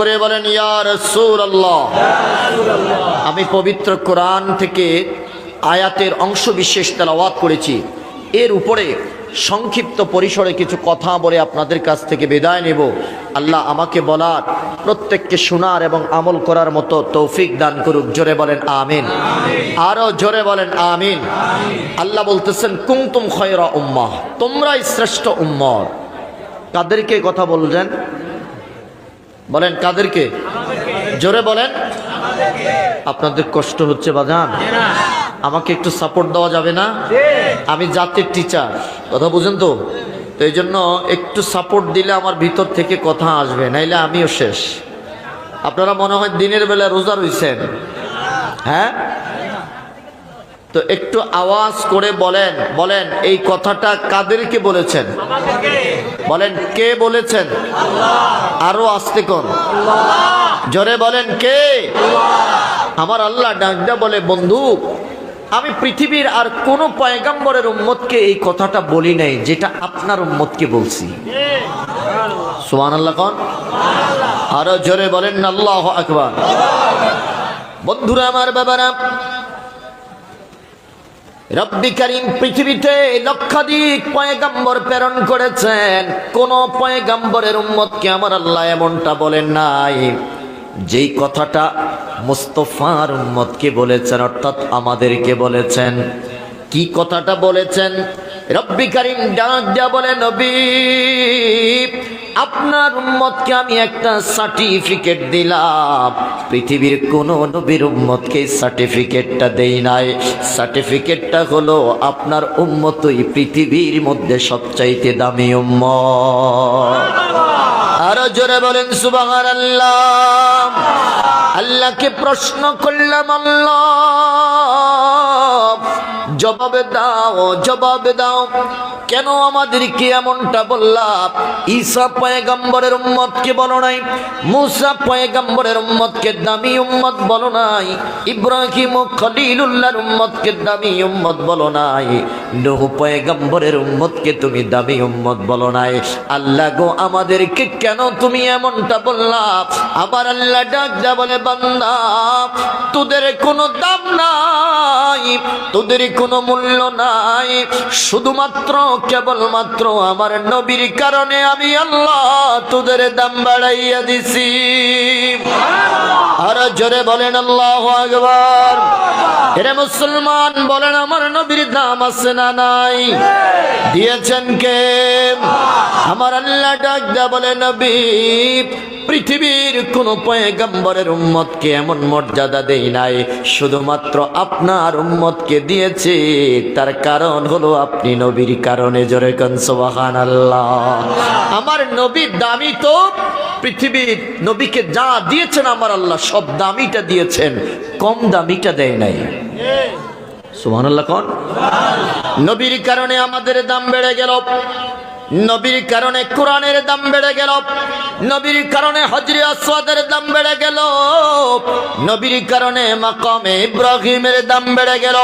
করে বলেন, ইয়া রাসূলুল্লাহ। আমি পবিত্র কোরআন থেকে আয়াতের অংশ বিশেষ তেলাওয়াত করেছি। এর উপরে সংক্ষিপ্ত পরিসরে কিছু কথা বলে আপনাদের কাছ থেকে বিদায় নেব। আল্লাহ আমাকে বলার, প্রত্যেককে শোনার এবং আমল করার মতো তৌফিক দান করুক। জোরে বলেন, আমিন। আরও জোরে বলেন, আমিন। আল্লাহ বলতেছেন কুমতুম খয়রা উম্মাহ। তোমরাই শ্রেষ্ঠ উম্মর কাদেরকে কথা বলছেন বলেন, কাদেরকে? জোরে বলেন। আপনাদের কষ্ট হচ্ছে বাজান। আমাকে একটু সাপোর্ট দেওয়া যাবে না? আমি জাতির টিচার কথা বুঝেন তো? তো এই জন্য একটু সাপোর্ট দিলে আমার ভিতর থেকে কথা আসবে, নাইলে আমিও শেষ। আপনারা মনে হয় দিনের বেলা রোজা রইছেন। হ্যাঁ? তো একটু আওয়াজ করে বলেন বলেন, এই কথাটা কাদেরকে বলেছেন? বলেন, কে বলেছেন? আরও আসতে কোন? জোরে বলেন, কে? আমার আল্লাহ ডাকডা বলে, বন্ধু, আমি পৃথিবীর আর কোন পয়গাম্বরের উম্মতকে এই কথাটা বলি নাই, যেটা আপনার উম্মতকে বলছি। সুমান আল্লাহ কন? আরও জোরে বলেন, আল্লাহ আকবার। বন্ধুরা, আমার বাবারা রব্বি পৃথিবীতে লক্ষাধিক পয়গাম্বর প্রেরণ করেছেন। কোন পয়গাম্বরের উম্মতকে আমার আল্লাহ এমনটা বলেন নাই। যেই কথাটা মুস্তফার উম্মতকে বলেছেন, অর্থাৎ আমাদেরকে বলেছেন। কি কথাটা বলেছেন? রব্বি করিম ডাক দিয়া বলে, নবী আপনার উম্মতকে আমি একটা সার্টিফিকেট দিলাম। পৃথিবীর কোন নবীর উম্মতকে সার্টিফিকেটটা দেই নাই। সার্টিফিকেটটা হলো আপনার উম্মতই পৃথিবীর মধ্যে সবচাইতে দামি উম্মত। আরও জোরে বলেন সুবাহার আল্লাহ আল্লাহকে প্রশ্ন করলাম, আল্লাহ। জবাব দাও, জবাবে দাও। কেন আমাদেরকে এমনটা বললাম ঈসা পয়গম্বরের উম্মতকে বলো নাই, মুসা পয়গম্বরের উম্মতকে দামি উম্মত বলো নাই, ইব্রাহিম খলিলুল্লাহর উম্মতকে দামি উম্মত বলো নাই। নূহ পয়গম্বরের উম্মতকে তুমি দামি উম্মত বলো নাই। আল্লাহ গো, আমাদেরকে কেন তুমি এমনটা বললা? আবার আল্লাহ ডাক যা বলে, বান্দা, তোদের কোনো দাম নাই, তোদের কোনো মূল্য নাই। শুধুমাত্র, কেবলমাত্র আমার নবীর কারণে আমি আল্লাহ তোদের দাম বাড়াইয়া দিছি। আর জোরে বলেন, আল্লাহ আকবার। এরে মুসলমান, বলেন, আমার নবীর দাম আছে না নাই। দিয়েছেন কে? আমার আল্লাহ ডাক দা বলে, নবী, পৃথিবীর কোন পয়গম্বরের উম্মতকে এমন মর্যাদা দেই নাই। শুধুমাত্র আপনার উম্মতকে দিয়েছে। তার কারণ হলো আপনি নবীর কারণে জোরে কন সুবহান আল্লাহ আমার নবী দামি তো, পৃথিবীর নবীকে যা দিয়েছেন আমার আল্লাহ, সব দামিটা দিয়েছেন। কম দামিটা দেয় নাই। সুবহান আল্লাহ কন। নবীর কারণে আমাদের দাম বেড়ে গেল। নবীর কারণে কোরআনের দাম বেড়ে গেল। নবীর কারণে হজরে আসওয়াদের দাম বেড়ে গেল। নবীর কারণে মাকামে ইব্রাহিমের দাম বেড়ে গেল।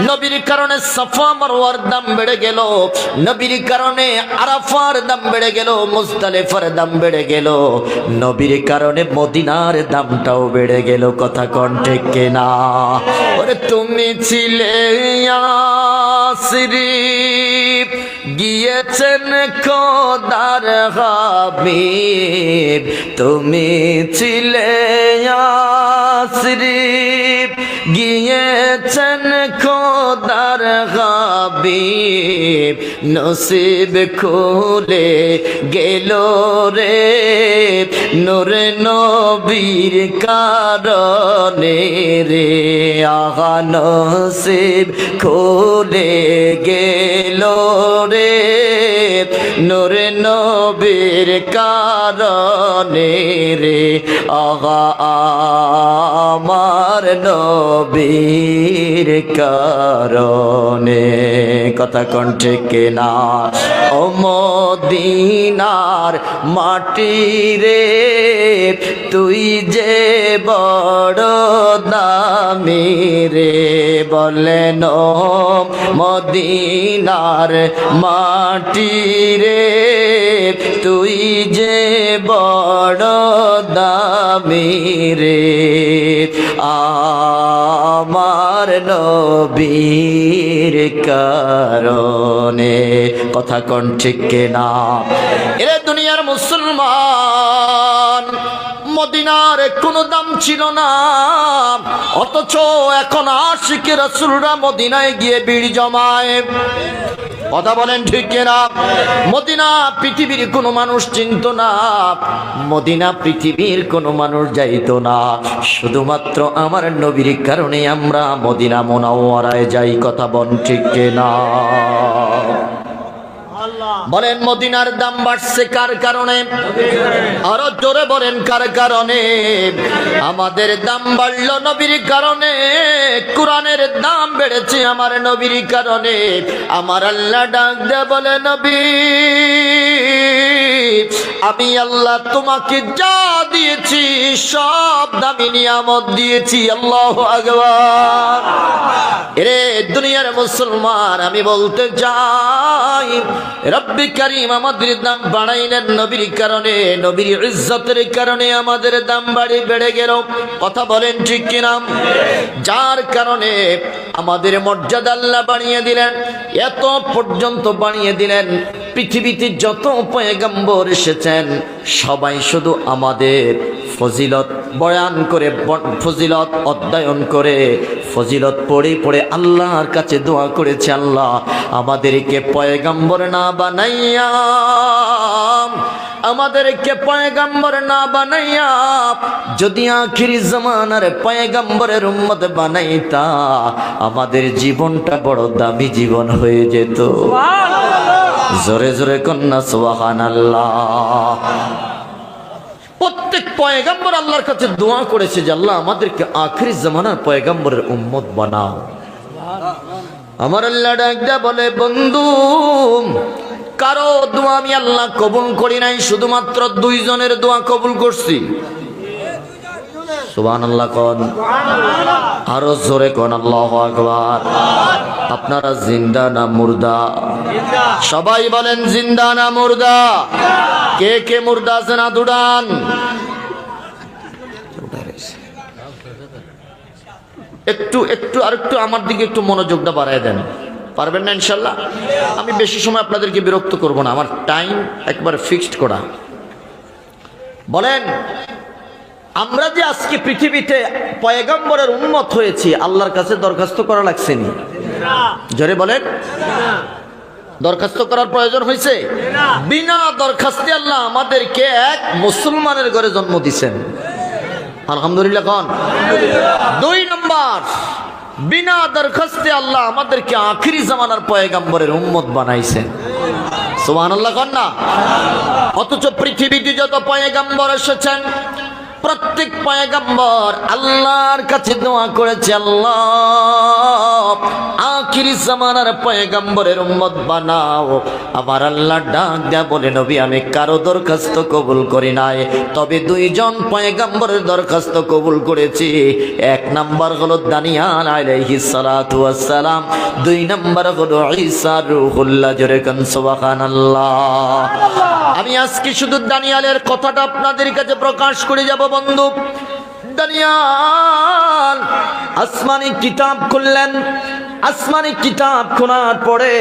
নবীর কারণে সাফা মারওয়ার দাম বেড়ে গেল। নবীর কারণে আরাফার দাম বেড়ে গেল। মুজদালিফার দাম বেড়ে গেল। নবীর কারণে মদিনার দামটাও বেড়ে গেল। কথা কণ্ঠে কেনা? ওরে তুমি ছিলে ইয়াসরিফ গিয়েছেন খোদার হাবিব তুমি ছিলে আশরিফ গিয়েছেন খোদার হাবিব, নসিব খুলে গেল রে। নোরে নবীর কারণে রে, আহা নসিব খুলে গেল রে। নোরে নবীর কারণে রে আমার নবীর কারণে। কথা কণ্ঠে কেনা? ও মদিনার মাটি রে, তুই যে বড় দামি রে বলেন ও মদিনার মাটি রে, তুই যে বড় আমি রে। আমার নবীর কারণে। কথা কোন ঠিক না এরে দুনিয়ার মুসলমান, মদিনার কোনো দাম ছিল না। অথচ এখন আশিকে রসুলরা মদিনায় গিয়ে ভিড় জমায়। কথা বলেন ঠিক কিনা? মদিনা পৃথিবীর কোনো মানুষ চিনত না। মদিনা পৃথিবীর কোনো মানুষ যাইত না। শুধুমাত্র আমার নবীর কারণে আমরা মদিনা মোনাওয়ারায় যাই। কথা বলেন ঠিক কিনা? বলেন, মদিনার দাম বাড়ছে কার কারণে? আরও জোরে বলেন, কার কারণে? আমাদের দাম বাড়লো নবীর কারণে, কোরআনের দাম বেড়েছে আমার নবীর কারণে। আমার আল্লাহ ডাক দে বলে, নবী, আমি আল্লাহ তোমাকে যা দিয়েছি, সব দামি নিয়ামত দিয়েছি, আল্লাহ আকবার। এরে দুনিয়ার মুসলমান, আমি বলতে যাই রব্বি আমাদের দাম কারণে কারণে আমাদের দাম বাড়ি গেল। কথা বলেন ঠিক যার কারণে আমাদের মর্যাদা আল্লাহ দিলেন, এত পর্যন্ত বাড়িয়ে দিলেন, পৃথিবীতে যত পয়গম্বর এসেছেন, সবাই শুধু আমাদের ফজিলত বয়ান করে, ফজিলত অধ্যয়ন করে ফজিলত পড়ে পড়ে আল্লাহর কাছে দোয়া করেছে আল্লাহ আমাদেরকে পয়গম্বর না বানাইয়া আমাদেরকে পয়গম্বর না বানাইয়া যদি আখির জমানার পয়গম্বরের উম্মত বানাইতা আমাদের জীবনটা বড় দামি জীবন হয়ে যেত। জোরে জোরে কন্যা সোহান আল্লাহ পয়গাম্বর আল্লাহর কাছে দোয়া করেছে যে আল্লাহ আমাদেরকে আখরি জামানার পয়গাম্বরের উম্মত বানাও। আমার আল্লাহ ডাকদা বলে, বন্ধু, কারও দোয়া আমি আল্লাহ কবুল করি নাই, শুধুমাত্র দুইজনের দোয়া কবুল করছি। আপনারা জিন্দা না মুর্দা? সবাই বলেন, জিন্দা না মুর্দা? কে কে মুর্দা আছে না দুডান? একটু একটু আর একটু আমার দিকে একটু মনোযোগটা বাড়ায় দেন। পারবেন না ইনশাল্লাহ? আমি বেশি সময় আপনাদেরকে বিরক্ত করব না। আমার টাইম একবার ফিক্সড করা। বলেন আমরা যে আজকে পৃথিবীতে পয়গম্বরের উন্মত হয়েছি আল্লাহর কাছে দরখাস্ত করা লাগছে নি? জোরে বলেন। দরখাস্ত করার প্রয়োজন হয়েছে? বিনা দরখাস্তে আল্লাহ আমাদেরকে এক মুসলমানের ঘরে জন্ম দিছেন। আলহামদুলিল্লাহ কন। দুই নম্বর, বিনা দরখাস্তে আল্লাহ আমাদেরকে আখিরি জামানার পয়গাম্বরের উম্মত বানাইছেন। সুবহান আল্লাহ কন না? অথচ পৃথিবীতে যত পয়গাম্বর এসেছেন প্রত্যেক পয়গাম্বর আল্লাহর কাছে দোয়া করেছে, আল্লাহ, আখিরি জামানার পয়গাম্বরের উম্মত বানাও। আমার আল্লাহ ডাক দেয়া বলে, নবী, আমি কারও দরখাস্ত কবুল করি নাই। তবে দুইজন পয়গাম্বরের দরখাস্ত কবুল করেছি। এক নাম্বার হলো দানিয়াল আলাইহিস সালাতু ওয়াস সালাম দুই নাম্বার হলো ঈসা রূহুল্লাহ জোরে কান, সুবহানাল্লাহ। আমি আজকে শুধু দানিয়ালের কথাটা আপনাদের কাছে প্রকাশ করে যাব, বন্ধু। দানিয়াল, আসমানি কিতাব খুললেন। আসমানি কিতাব খোলার পরে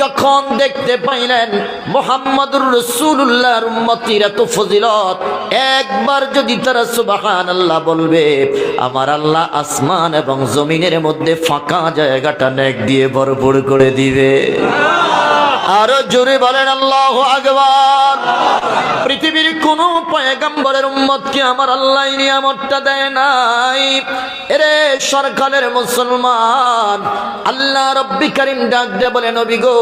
যখন দেখতে পাইলেন মোহাম্মদুর রসুল্লাহর উম্মতির এত ফজিলত, একবার যদি তারা সুবাহান আল্লাহ বলবে, আমার আল্লাহ আসমান এবং জমিনের মধ্যে ফাঁকা জায়গাটা নেক দিয়ে ভরপুর করে দিবে। আরও জোরে বলেন, আল্লাহ আকবার। পৃথিবীর কোন পয়গম্বরের উম্মতকে আমার আল্লাহ নিয়ামতটা দেয় নাই। এরে সরকারের মুসলমান, আল্লাহ রব্বি করিম ডাক দে বলে, নবী গো,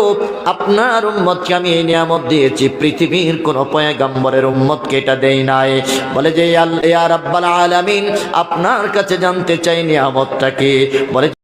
আপনার উম্মতকে আমি এই নিয়ামত দিয়েছি। পৃথিবীর কোন পয়গম্বরের উম্মতকে এটা দেই নাই। বলে যে, আল্লাহ রাব্বাল আলামিন, আপনার কাছে জানতে চাই নিয়ামতটা কি? বলে